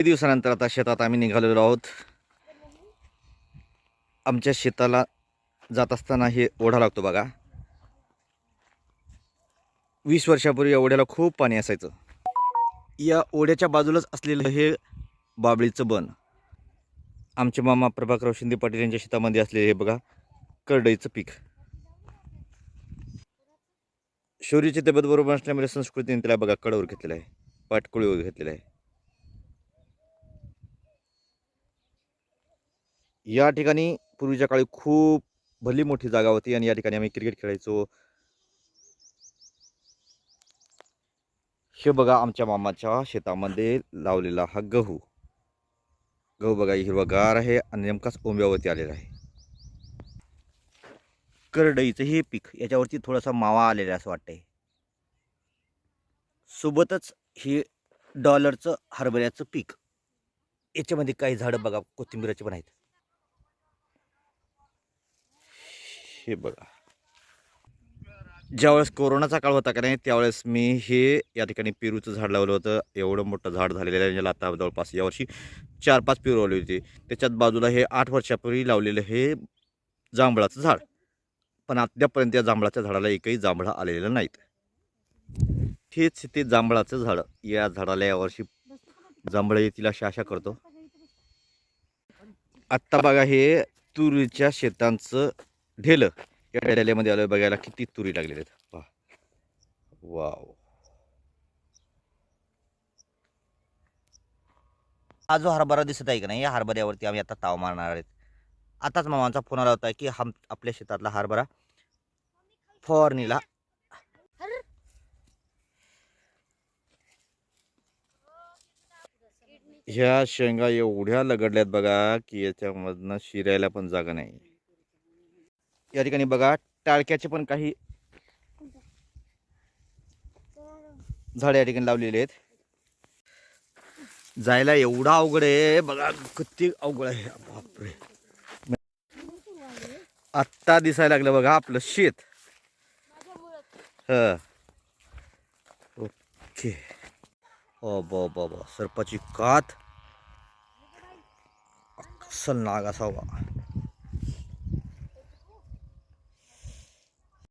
किती दिवसानंतर आता शेतात आम्ही निघालेलो आहोत? आमच्या शेताला जात असताना हे ओढा लागतो बघा. वीस वर्षापूर्वी या ओढ्याला खूप पाणी असायचं. या ओढ्याच्या बाजूलाच असलेलं हे बाबळीचं बन. आमचे मामा प्रभाकराव शिंदे पाटील यांच्या शेतामध्ये असलेले हे बघा करडईचं पीक. शौर्याची तब्येत बरोबर असल्यामुळे संस्कृतीने त्याला बघा कडवर घेतलेलं आहे पाटकोळीवर घेतलेलं आहे. या ठिकाणी पूर्वीच्या काळी खूप भली मोठी जागा होती आणि या ठिकाणी आम्ही क्रिकेट खेळायचो. हे बघा आमच्या मामाच्या शेतामध्ये लावलेला हा गहू. गहू बघा हिरवागार आहे आणि नेमकाच ओंब्यावरती आलेला आहे. करडईचं हे पीक याच्यावरती थोडासा मावा आलेला असं वाटतंय. सोबतच हे डॉलरचं हरभऱ्याचं पीक. याच्यामध्ये काही झाडं बघा कोथिंबीराचे पण आहेत. हे बघा. ज्यावेळेस कोरोनाचा काळ होता का नाही त्यावेळेस मी हे या ठिकाणी पेरूचं झाड लावलं होतं. एवढं मोठं झाड झालेलं आहे. ज्याला आता जवळपास यावर्षी चार पाच पेरू लावली होती. त्याच्यात बाजूला हे आठ वर्षापूर्वी लावलेलं हे जांभळाचं झाड. पण अद्यापर्यंत या जांभळाच्या झाडाला एकही जांभळा आलेलं नाहीत. हेच ते जांभळाचं झाड. या झाडाला यावर्षी जांभळं येतील अशी आशा करतो. आत्ता बघा हे तुरीच्या शेतांचं ढेलं. या ढेल्यामध्ये आलं बघायला किती तुरी लागलेले आहेत. वा वाव. हा जो हरभरा दिसत आहे का नाही या हरभऱ्यावरती आम्ही आता ताव मारणार आहेत. आताच मामांचा फोन आला होता की हम आपल्या शेतातला हरभरा फवारणीला ह्या शेंगा एवढ्या लगडल्यात बघा की याच्यामधनं शिरायला पण जागा नाही. या ठिकाणी बघा टाळक्याचे पण काही झाडे या ठिकाणी लावलेले आहेत. जायला एवढा अवघड आहे बघा किती अवघड आहे. बापरे. आत्ता दिसायला लागलं बघा आपलं शेत. ह. ओके. ओ बाबा सरपाची कात. सल नाग असावा.